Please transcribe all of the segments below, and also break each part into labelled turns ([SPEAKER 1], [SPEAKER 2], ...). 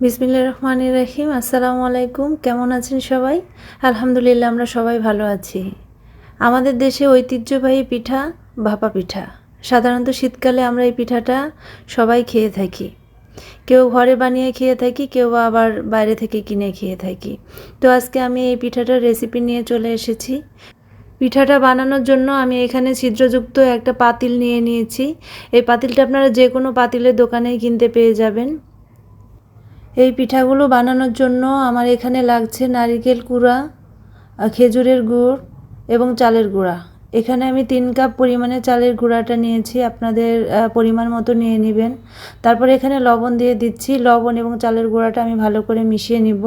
[SPEAKER 1] বিসমিল্লা রহমান রাহিম। আসসালামু আলাইকুম। কেমন আছেন সবাই? আলহামদুলিল্লাহ, আমরা সবাই ভালো আছি। আমাদের দেশে ঐতিহ্যবাহী পিঠা ভাপা পিঠা। সাধারণত শীতকালে আমরা এই পিঠাটা সবাই খেয়ে থাকি। কেউ ঘরে বানিয়ে খেয়ে থাকি, কেউ আবার বাইরে থেকে কিনে খেয়ে থাকি। তো আজকে আমি এই পিঠাটার রেসিপি নিয়ে চলে এসেছি। পিঠাটা বানানোর জন্য আমি এখানে ছিদ্রযুক্ত একটা পাতিল নিয়ে নিয়েছি। এই পাতিলটা আপনারা যে কোনো পাতিলের দোকানেই কিনতে পেয়ে যাবেন। এই পিঠাগুলো বানানোর জন্য আমার এখানে লাগছে নারিকেল কুড়া খেজুরের গুড় এবং চালের গুঁড়া। এখানে আমি তিন কাপ পরিমাণে চালের গুঁড়াটা নিয়েছি, আপনাদের পরিমাণ মতো নিয়ে নেবেন। তারপর এখানে লবণ দিয়ে দিচ্ছি, লবণ এবং চালের গুঁড়াটা আমি ভালো করে মিশিয়ে নিব।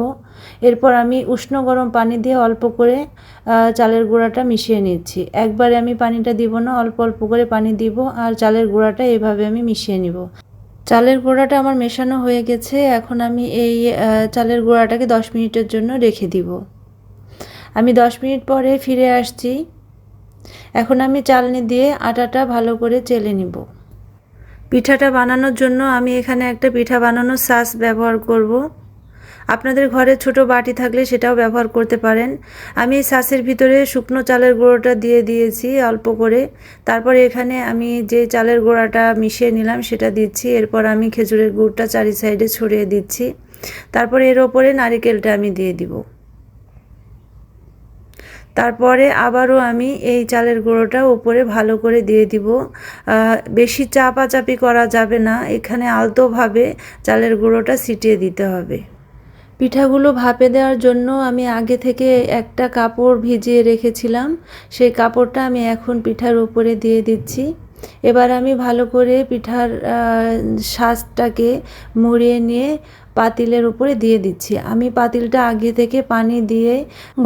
[SPEAKER 1] এরপর আমি উষ্ণ গরম পানি দিয়ে অল্প করে চালের গুঁড়াটা মিশিয়ে নিচ্ছি। একবারে আমি পানিটা দিব না, অল্প অল্প করে পানি দিব আর চালের গুঁড়াটা এভাবে আমি মিশিয়ে নিব। চালের গোড়াটা আমার মেশানো হয়ে গেছে। এখন আমি এই চালের গোড়াটাকে দশ মিনিটের জন্য রেখে দিব। আমি দশ মিনিট পরে ফিরে আসছি। এখন আমি চালনি দিয়ে আটাটা ভালো করে চেলে নিব। পিঠাটা বানানোর জন্য আমি এখানে একটা পিঠা বানানোর সাস ব্যবহার করব। আপনাদের ঘরে ছোট বাটি থাকলে সেটাও ব্যবহার করতে পারেন। আমি সাসের ভিতরে শুকনো চালের গুঁড়োটা দিয়ে দিয়েছি অল্প করে। তারপর এখানে আমি যে চালের গুঁড়াটা মিশিয়ে নিলাম সেটা দিচ্ছি। এরপর আমি খেজুরের গুড়টা চারি সাইডে ছড়িয়ে দিচ্ছি। তারপর এর ওপরে নারিকেলটা আমি দিয়ে দিব। তারপরে আবারও আমি এই চালের গুঁড়োটা উপরে ভালো করে দিয়ে দিব। বেশি চাপাচাপি করা যাবে না। এখানে আলতোভাবে চালের গুঁড়োটা ছিটিয়ে দিতে হবে। পিঠাগুলো ভাপে দেওয়ার জন্য আমি আগে থেকে একটা কাপড় ভিজিয়ে রেখেছিলাম। সেই কাপড়টা আমি এখন পিঠার উপরে দিয়ে দিচ্ছি। এবার আমি ভালো করে পিঠার শ্বাসটাকে মুড়িয়ে নিয়ে পাতিলের উপরে দিয়ে দিচ্ছি। আমি পাতিলটা আগে থেকে পানি দিয়ে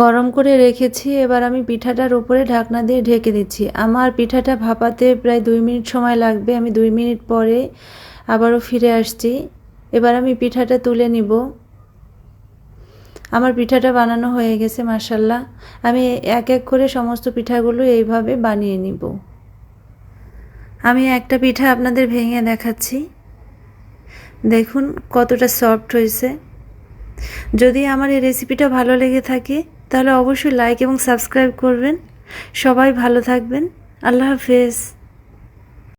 [SPEAKER 1] গরম করে রেখেছি। এবার আমি পিঠাটার উপরে ঢাকনা দিয়ে ঢেকে দিচ্ছি। আমার পিঠাটা ভাপাতে প্রায় দুই মিনিট সময় লাগবে। আমি দুই মিনিট পরে আবারও ফিরে আসছি। এবার আমি পিঠাটা তুলে নিব। আমার পিঠাটা বানানো হয়ে গেছে মাসাল্লাহ আমি এক এক করে সমস্ত পিঠাগুলো এইভাবে বানিয়ে নিব। আমি একটা পিঠা আপনাদের ভেঙে দেখাচ্ছি। দেখুন কতটা সফট হয়েছে। যদি আমার এই রেসিপিটা ভালো লেগে থাকে, তাহলে অবশ্যই লাইক এবং সাবস্ক্রাইব করবেন। সবাই ভালো থাকবেন। আল্লাহ হাফেজ।